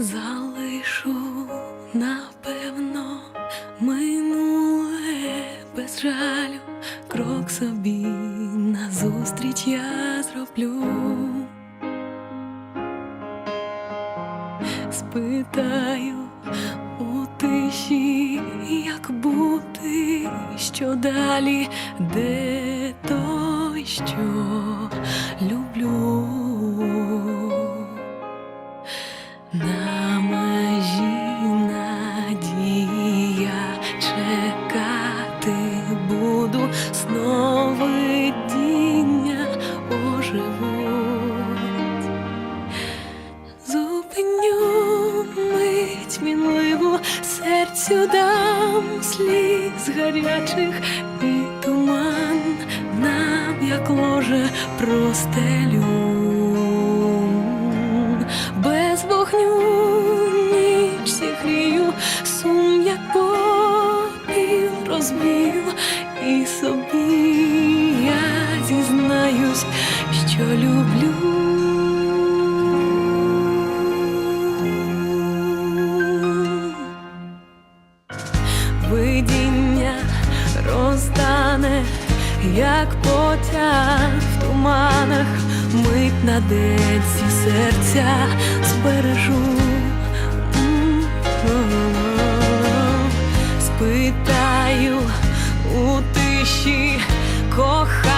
залишу напевно минуле без жалю, крок собі назустріч я зроблю. Спитаю у тиші, як бути, що далі, де той, що серцю дам сліз гарячих і туман нам, як ложе, простелю. Без вогню ніч зігрію, сум як попіл розбив, і собі я розтане, як потяг в туманах, мить на деці серця збережу. Спитаю у тиші кохання